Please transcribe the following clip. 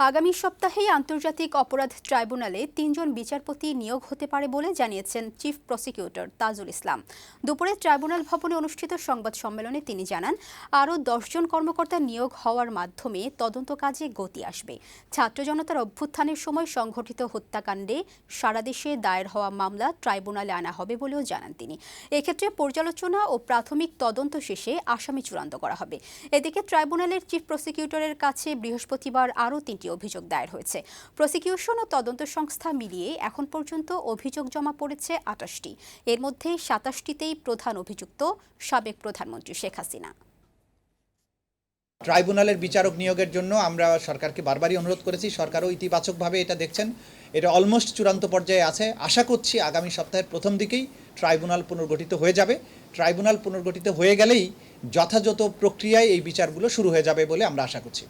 আগামী সপ্তাহেই আন্তর্জাতিক অপরাধ ট্রাইব্যুনালে তিনজন বিচারপতি নিয়োগ হতে পারে বলে জানিয়েছেন চিফ প্রসিকিউটর তাজুল ইসলাম। দুপুরে ট্রাইব্যুনাল ভবনে অনুষ্ঠিত সংবাদ সম্মেলনে তিনি জানান, আরও দশজন কর্মকর্তা নিয়োগ হওয়ার মাধ্যমে তদন্ত কাজে গতি আসবে। ছাত্র জনতার অভ্যুত্থানের সময় সংঘটিত হত্যাকাণ্ডে সারা দেশে দায়ের হওয়া মামলা ট্রাইব্যুনালে আনা হবে বলেও জানান তিনি। এক্ষেত্রে পর্যালোচনা ও প্রাথমিক তদন্ত শেষে আসামি চূড়ান্ত করা হবে। এদিকে ট্রাইব্যুনালের চিফ প্রসিকিউটরের কাছে বৃহস্পতিবার আরও তিনটি অভিযোগ দায়ের হয়েছে। প্রসিকিউশন ও তদন্ত সংস্থা মিলিয়ে এখন পর্যন্ত অভিযোগ জমা পড়েছে আটাশটি। এর মধ্যে সাতাশটিতেই প্রধান অভিযুক্ত, সাবেক প্রধানমন্ত্রী শেখ হাসিনা। ট্রাইব্যুনালের বিচারক নিয়োগের জন্য আমরা সরকারকে বারবারই অনুরোধ করেছি। সরকারও ইতিবাচকভাবে এটা দেখছেন। এটা অলমোস্ট চূড়ান্ত পর্যায়ে আছে। আশা করছি আগামী সপ্তাহের প্রথম দিকেই ট্রাইব্যুনাল পুনর্গঠিত হয়ে যাবে। ট্রাইব্যুনাল পুনর্গঠিত হয়ে গেলেই যথাযথ প্রক্রিয়ায় এই বিচারগুলো শুরু হয়ে যাবে বলে আমরা আশা করছি।